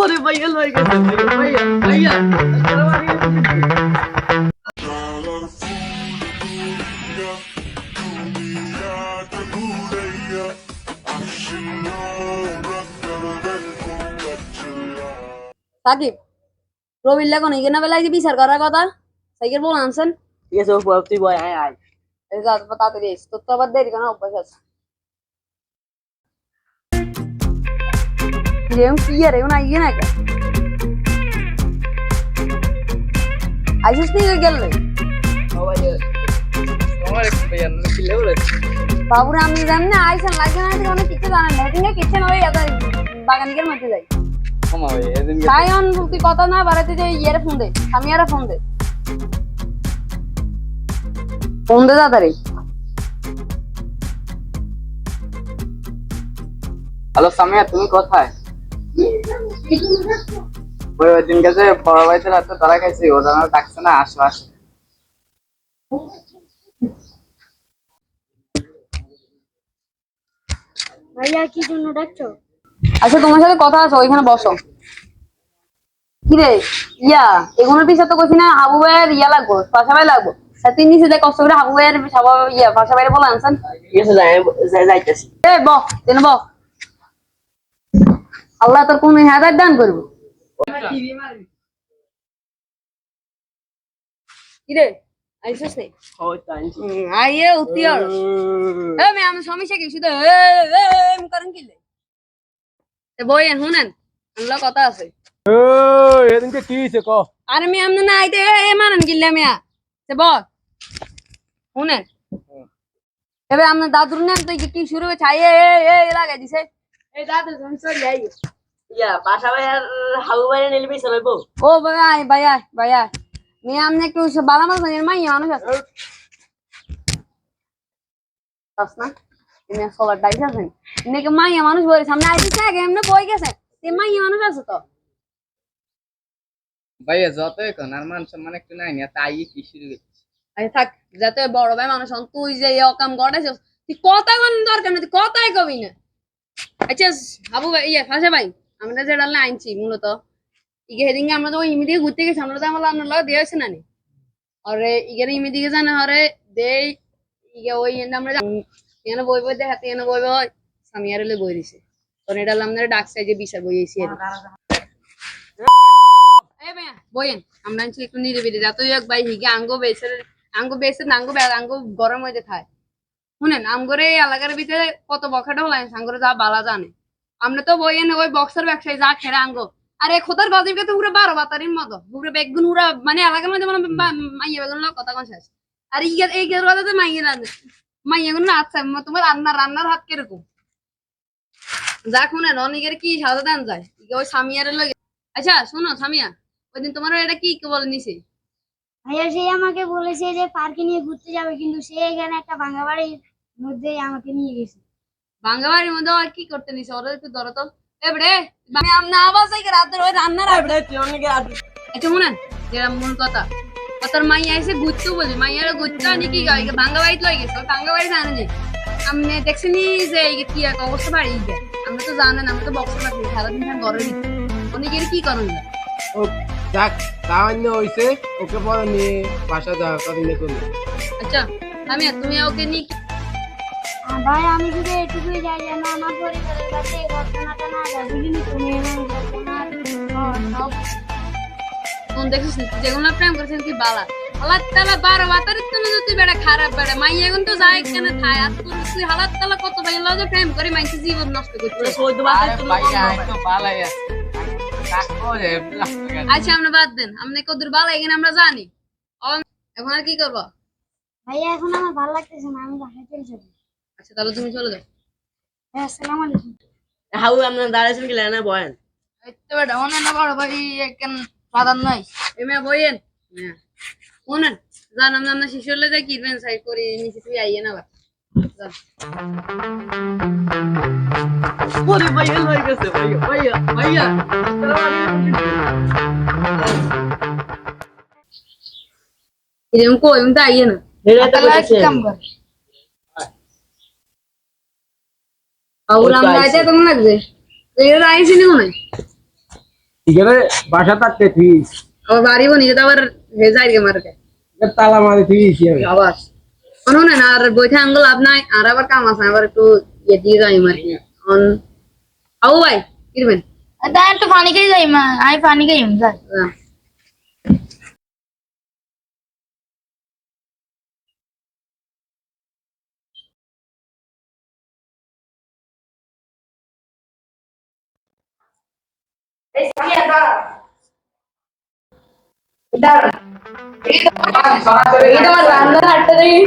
ওরে ভাইয়া লয়ে গেছে। ভাইয়া ভাইয়া ভাইয়া সাকিব রবির লাগানো এখানে বেলায় যে বিচার করার কথা? সাইকেল বল আনছেন? ঠিক আছে তুই বয় আয় আয়। তাড়াতাড়ি তোর তো আবার দেরি কেন? অভ্যাস আছে। কেন আইসিস নি গেল আমার একটু ভাইয়া না কি লেভেল বাবুরে আমি জানি না আইসেন লাগবে না অনেক কিছু জানেন না এদিকে কিচেন হয়ে এত বাগানিকের মধ্যে যাই কমা ভাই তুই কথা না বাড়াতে যে ইয়েরে ফোন দে আমি আর ফোন দে ফোন দে তাড়াতাড়ি হ্যালো সামিয়া তুমি কোথায় ওই ওই দিন গেছে বড় ভাইতে রাতে তারা খাইছি ও জানা ডাকছে না আসো আসো। ভাইয়া কি জন্য ডাকছো? আচ্ছা তোমার সাথে কথা আছে ওইখানে বসো। কি রে? ইয়া এগুলোর পিছনে তো কইছি না হাবু ভাইয়ের ইয়া লাগবো পাশা ভাই লাগবো। নিচে দেখ কষ্ট করে হাবু ভাইয়ের ইয়া পাশা ভাইয়ের বলে আনছেন। যাইতেছি। এ তেনে আল্লাহ তোর কোন হেদায়ত দান করব কি রে আইসস নে ওই তো আনছি আইয়ে উত্তি আর এ মে আমি সমস্যা কি শুধু এ এ এম করেন কি লে এ বইয়েন শুনেন আমরা কথা আছে এদিনকে কি হয়েছে ক আরে আমি আমনে না আইতে এ এ মানেন মিয়া সে ব শুনেন এবে আমনে দাদুর নেন তো কি শুরু হয়ে ছাই এ এ এ লাগাই দিছে ইয়া ও ভাই আয় ভাই আয় ভাই আয়। মেয়ে আমনে একটু বালা মাছ জানেন মাই মানুষ আছে। বাস না তুমি সোলার ডাইস আছেন নাকি মাইয়া মানুষ বলে সামনে আইসিস আগে এমনি বই গেছে। তে মাইয়া মানুষ আছে তো। ভাইয়া যত এখন আর মান সম্মান একটু নাই না তাই কি শুরু করছিস আরে থাক যাতে বড় ভাই মানুষ তুই যে অকাম কোন দরকার নেই তুই কথাই কবি না। আচ্ছা ভাই ইয়ে ফাঁসে ভাই, আমরা যেটা আনছি মূলত, ইগে হেদিকে আমরা তো ইমি দিকে ঘুরতে গেছি, আমরা তো আমার আপনার লগে দিয়ে না নি? আরে ইগে ইমি দিকে জানা হরে দে ওই আমরা এনে বই বই দেখাতে, এনে বই বই সামিয়ারে লে বই দিছে। তো এটা আমরা ডাক সাইজে বিচার বই এসি বইয়েন আমরা একটু নিরিবিলি, যা তুই এক ভাই, হিগে আঙ্গো বেসের আঙ্গো বেসের আঙ্গো আঙ্গো গরম হয়ে খায় শুনেন, আমগরে এই এলাকার ভিতরে কত বখাটা হলাই যা বালা জানে। আমরা তো বইয়েন ওই বক্সের ব্যবসায়ী যা খেরে আঙ্গো আর তো পুরো বারো বাতারির মতো। বেগুন, উড়া মানে এলাকার মধ্যে মানে মাইয়া বেগুন কথা শেষ। আর এই এই মাইয়া রান্না মাইয়া আচ্ছা তোমার রান্নার রান্নার হাত কীরকম? যা শুনেন, অনেকের কি যায়? ওই সামিয়ারের লগে। আচ্ছা শোনো সামিয়া ওই দিন তোমার এটা কি বলে নিছে? ভাইয়া, সে আমাকে বলেছে যে পার্কে নিয়ে ঘুরতে যাবে, কিন্তু সে এখানে একটা ভাঙা বাড়ির মধ্যে আমাকে নিয়ে গেছে। মধ্যে আর কি করতে নিছে? ওরা একটু ধরো তো। এবারে আমি আমনা আওয়াজ আই রাতের ওই রান্নার আগে। তুই অনেকে আচ্ছা শুনেন যেটা মূল কথা। মাইয়া এসে ঘুরতে বলি। মাইয়ারে আনি কি লই গেছে। জানে নি। আমি দেখছিনি যে কি এক অবস্থা বাড়ি যায় আমরা তো জানেন আমরা তো বক্স রাখি সারাদিন খান ঘরে অনেকের কি করেন ও যাক হইছে ওকে পরে নিয়ে বাসা কথা নিয়ে আচ্ছা আমি তুমি ওকে নি আর ভাই আমি শুধু এটুকুই যাই যেন আমার পরিবারের কাছে এই ঘটনাটা না যায় বুঝলি তুমি এবং ঘটনার সব কোন দেখছিস যেগুলো প্রেম করছিস কি বালা? হালাত তালা বারো বাতারিত তো তুই বেড়া খারাপ বেড়া। মাই এখন তো যায় কেন খায় আর তুই তুই হালাত তালা কত ভাই প্রেম করে মাইছে জীবন নষ্ট সৌদ আচ্ছা আমরা বাদ দেন। কদুর বালা এখানে আমরা জানি। এখন আর কি করব? ভাইয়া এখন আমার ভালো লাগতেছে না আমি বাসায় চলে যাব। আচ্ছা তাহলে তুমি চলে যাও। ভাই আসসালামু আলাইকুম। হাবু আপনার দাঁড়াইছেন কি না বয়েন। এই তো বেটা অনেক না বড় ভাই কেন সাধারণ নয় এমে বইয়েন হ্যাঁ। শুনেন জান আমরা আমরা শিশু হলে যাই কিনবেন সাইড করে নিচে তুই আইয়ে না। ওরে গেছে ভাইয়া। এরকম কই আমি তো আইয়ে না। হেরে তো কাম কর। বাবুর ওই তো আমরা আইছে। আইতে কেমন লাগছে তুই এটা আইসি নি মনে হয়? এখানে বাসা থাকতে তুই আবার বাড়ি বনি যেতে আবার হে যায় গে মারতে তালা মারি তুই আমি আবার শুনুন আর বইতে আঙ্গুল লাভ নাই আর আবার কাম আছে আবার একটু ইয়ে দিয়ে যাই মারি অন আবু ভাই কিরবেন তা একটু পানি খেয়ে যাই মা আমি পানি খাই যাই এটা আমার রান্নার হাটটা দেখি